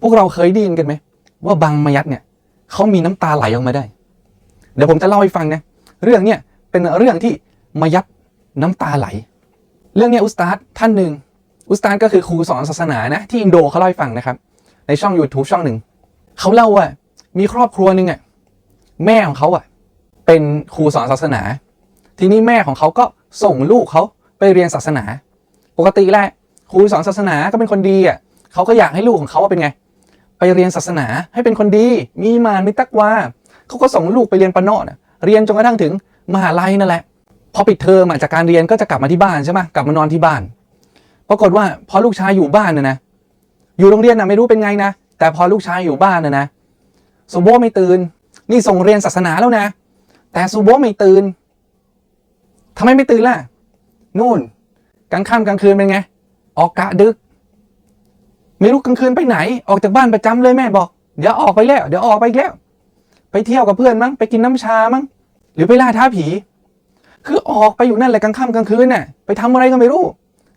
พวกเราเคยได้ยินกันไหมว่าบางมายัดเนี่ยเขามีน้ำตาไหลออกมาได้ เดี๋ยวผมจะเล่าให้ฟังนะเรื่องเนี่ยเป็นเรื่องที่มายัดน้ำตาไหล เรื่องเนี้ยอุสตาดท่านหนึ่งอุสตาดก็คือครูสอนศาสนานะที่อินโดเขาเล่าให้ฟังนะครับ ในช่อง YouTube ช่องหนึ่งเขาเล่าว่ามีครอบครัวหนึ่งอะแม่ของเขาอะเป็นครูสอนศาสนา ทีนี้แม่ของเขาก็ส่งลูกเขาไปเรียนศาสนา ปกติแหละครูสอนศาสนาก็เป็นคนดีอะเขาก็อยากให้ลูกของเขาเป็นไง ไปเรียนศาสนาให้เป็นคนดี มีมานมีตักวาเขาก็ส่งลูกไปเรียนปนาะน่ะเรียนจนกระทั่งถึงมหาลัยนั่นแหละ พอปิดเทอมจากการเรียนก็จะกลับมาที่บ้านใช่ไหมกลับมานอนที่บ้าน ปรากฏว่าพอลูกชายอยู่บ้านนะนะ อยู่โรงเรียนนะไม่รู้เป็นไงนะ แต่พอลูกชายอยู่บ้านนะนะซูโบไม่ตื่น นี่ส่งเรียนศาสนาแล้วนะ แต่ซูโบไม่ตื่นทำไมไม่ตื่นล่ะ นู่นกลางค่ำกลางคืนเป็นไง ออกกะดึก ไม่รู้กลางคืนไปไหน ออกจากบ้านประจำเลยแม่บอก เดี๋ยวออกไปแล้ว เดี๋ยวออกไปแล้ว ไปเที่ยวกับเพื่อนมั้ง ไปกินน้ำชามั้ง หรือไปล่าท้าผี คือออกไปอยู่นั่นแหละกลางค่ำกลางคืนน่ะ ไปทำอะไรก็ไม่รู้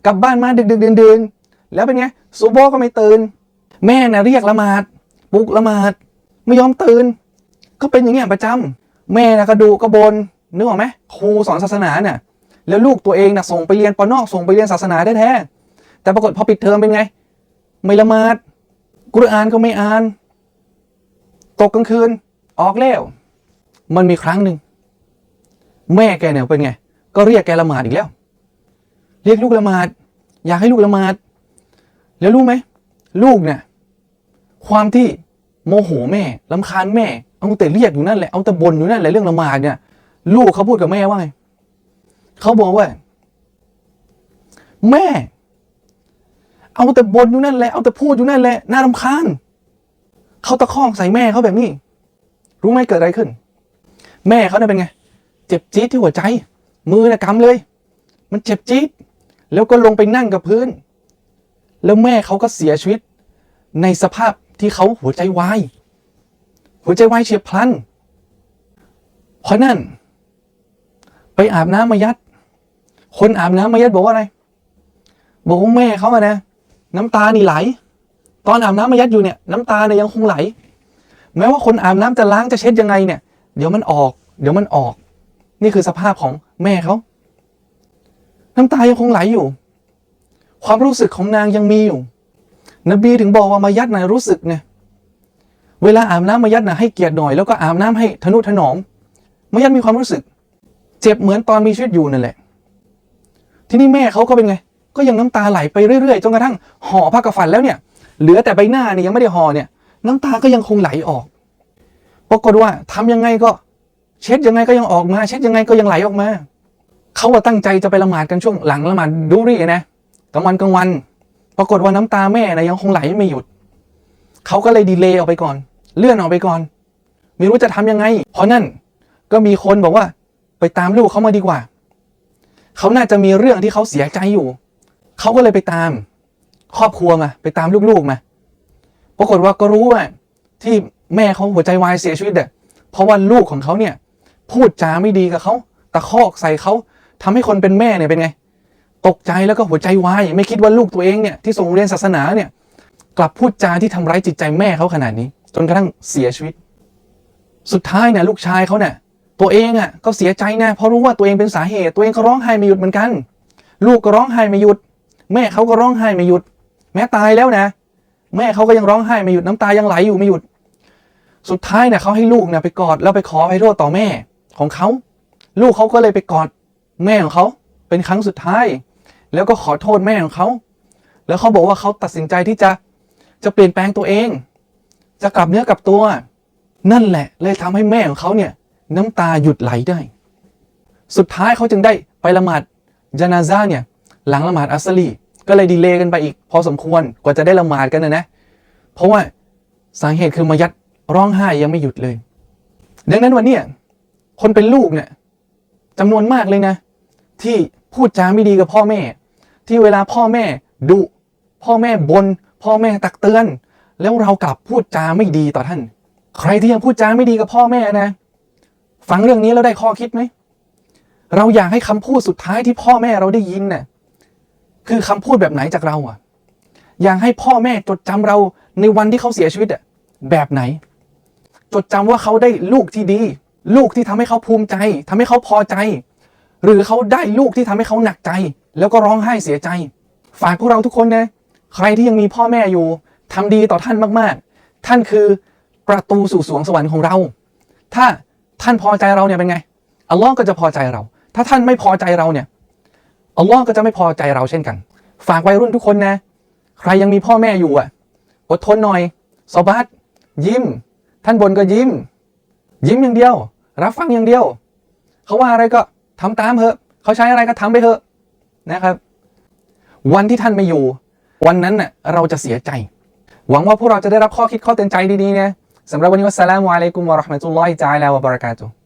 กลับบ้านมาดึกดึกดื่นดื่นๆแล้วเป็นไงซูโบก็ไม่ตื่น แม่น่ะเรียกละหมาด ปลุกละหมาด ไม่ยอมตื่น ก็เป็นอย่างเงี้ยประจำแม่น่ะก็ดูก็บนนึกออกไหมครูสอนศาสนาเนี่ยแล้วลูกตัวเองน่ะส่งไปเรียนปนอกส่งไปเรียนศาสนาแท้ๆแต่ปรากฏพอปิดเทอมเป็นไง ไม่ละหมาด กุรอานก็ไม่อ่าน ตกกลางคืน ออกแล้ว มันมีครั้งหนึ่ง แม่แกเนี่ยเป็นไง ก็เรียกแกละหมาดอีกแล้ว เรียกลูกละหมาด อยากให้ลูกละหมาด แล้วรู้ไหม ลูกเนี่ยความที่โมโหแม่ลำคาญแม่ เอาแต่เรียกอยู่นั่นแหละ เอาแต่บ่นอยู่นั่นแหละเรื่องละหมาดเนี่ย ลูกเขาพูดกับแม่ว่าไงเขาบอกว่า แม่ เอาแต่บ่นอยู่นั่นแหละ เอาแต่พูดอยู่นั่นแหละ น่ารำคาญเขาตะคอกใส่แม่เขาแบบนี้ รู้ไหมเกิดอะไรขึ้น แม่เขาเนี่ยเป็นไง เจ็บจี๊ดที่หัวใจ มือนะกำเลย มันเจ็บจี๊ดแล้วก็ลงไปนั่งกับพื้น แล้วแม่เขาก็เสียชีวิต ในสภาพที่เขาหัวใจวาย หัวใจวายเฉียบพลัน เพราะนั่น ไปอาบน้ำมายัด คนอาบน้ำมายัดบอกว่าอะไร บอกว่าแม่เขาอะนะ น้ำตานี่ไหล ตอนอาบน้ำมายัดอยู่เนี่ยน้ำตาเนี่ยยังคงไหล แม้ว่าคนอาบน้ำจะล้างจะเช็ดยังไงเนี่ย เดี๋ยวมันออก เดี๋ยวมันออก นี่คือสภาพของแม่เขาน้ำตายังคงไหลอยู่ ความรู้สึกของนางยังมีอยู่ นบีถึงบอกว่ามายัดนะรู้สึกไงเวลาอาบน้ำมายัดนะให้เกียรติหน่อยแล้วก็อาบน้ำให้ทนุถนอมมายัดมีความรู้สึก เจ็บเหมือนตอนมีชีวิตอยู่นั่นแหละ ทีนี้แม่เขาก็เป็นไง ก็ยังน้ำตาไหลไปเรื่อยๆจนกระทั่งห่อผ้ากระฝันแล้วเนี่ยเหลือแต่ใบหน้าเนี่ยยังไม่ได้ห่อเนี่ย น้ำตาก็ยังคงไหลออกปรากฏว่าทำยังไงก็ เช็ดยังไงก็ยังออกมา เช็ดยังไงก็ยังไหลออกมาเขาว่าตั้งใจจะไปละหมาดกันช่วงหลังละหมาดดูรี่นะกลางวันกลางวัน ปรากฏว่าน้ำตาแม่นะยังคงไหลไม่หยุดเขาก็เลยดีเลย์ออกไปก่อน เลื่อนออกไปก่อน ไม่รู้จะทำยังไง เพราะนั่นก็มีคนบอกว่า ไปตามลูกเขามาดีกว่าเขาน่าจะมีเรื่องที่เขาเสียใจอยู่ เขาก็เลยไปตามครอบครัวมาไปตามลูกๆมาปรากฏว่าก็รู้ว่าที่แม่เขาหัวใจวายเสียชีวิตเนี่ยเพราะว่าลูกของเขาเนี่ย พูดจาไม่ดีกับเขาตะคอกใส่เขาทำให้คนเป็นแม่เนี่ยเป็นไง ตกใจแล้วก็หัวใจวายไม่คิดว่าลูกตัวเองเนี่ยที่ส่งเรียนศาสนาเนี่ย กลับพูดจาที่ทำร้ายจิตใจแม่เขาขนาดนี้ จนกระทั่งเสียชีวิต สุดท้ายเนี่ยลูกชายเขาเนี่ยตัวเองอะก็เสียใจนะเพราะรู้ว่าตัวเองเป็นสาเหตุ ตัวเองก็ร้องไห้ไม่หยุดเหมือนกัน ลูกก็ร้องไห้ไม่หยุด แม่เขาก็ร้องไห้ไม่หยุด แม้ตายแล้วนะ แม่เขาก็ยังร้องไห้ไม่หยุดน้ำตายังไหลอยู่ไม่หยุด สุดท้ายเนี่ยเขาให้ลูกเนี่ยไปกอดแล้วไปขออภัยโทษต่อแม่ของเขา ลูกเขาก็เลยไปกอดแม่ของเขาเป็นครั้งสุดท้าย แล้วก็ขอโทษแม่ของเขา แล้วเขาบอกว่าเขาตัดสินใจที่จะจะเปลี่ยนแปลงตัวเอง จะกลับเนื้อกลับตัว นั่นแหละ เลยทำให้แม่ของเขาเนี่ยน้ำตาหยุดไหลได้ สุดท้ายเขาจึงได้ไปละหมาดจานาซาเนี่ยหลังละหมาดอัสลี ก็เลยดีเลย์กันไปอีก พอสมควรกว่าจะได้ละหมาดกันนะนะ เพราะว่าสาเหตุคือมายัดร้องไห้ยังไม่หยุดเลย ดังนั้นวันนี้คนเป็นลูกเนี่ยจำนวนมากเลยนะ ที่พูดจาไม่ดีกับพ่อแม่ ที่เวลาพ่อแม่ดุพ่อแม่บน่นพ่อแม่ตักเตือน แล้วเรากลับพูดจาไม่ดีต่อท่าน ใครที่ยังพูดจาไม่ดีกับพ่อแม่นะ ฟังเรื่องนี้แล้วได้ข้อคิดไหมเราอยากให้คำพูดสุดท้ายที่พ่อแม่เราได้ยินน่ะ คือคำพูดแบบไหนจากเราอะ อยากให้พ่อแม่จดจำเราในวันที่เขาเสียชีวิตอะแบบไหน จดจำว่าเขาได้ลูกที่ดี ลูกที่ทำให้เขาภูมิใจทำให้เขาพอใจ หรือเขาได้ลูกที่ทำให้เขาหนักใจ แล้วก็ร้องไห้เสียใจ ฝากพวกเราทุกคนนะใครที่ยังมีพ่อแม่อยู่ทำดีต่อท่านมากๆ ท่านคือประตูสู่สวงสวรรค์ของเรา ถ้าท่านพอใจเราเนี่ยเป็นไงอัลลอฮ์ก็จะพอใจเรา ถ้าท่านไม่พอใจเราเนี่ย อัลลอฮ์ก็จะไม่พอใจเราเช่นกัน ฝากวัยรุ่นทุกคนนะ ใครยังมีพ่อแม่อยู่อะ อดทนหน่อยซอบัตยิ้ม ท่านบนก็ยิ้ม ยิ้มอย่างเดียว รับฟังอย่างเดียว เขาว่าอะไรก็ทำตามเถอะ เขาใช้อะไรก็ทำไปเถอะนะครับ วันที่ท่านไม่อยู่ วันนั้นน่ะเราจะเสียใจ หวังว่าพวกเราจะได้รับข้อคิดข้อเตือนใจดีๆนะสำหรับวันนี้วัสสลามุอะลัยกุมวะราะห์มะตุลลอฮิตะอาลาวะบะเราะกาตุฮ์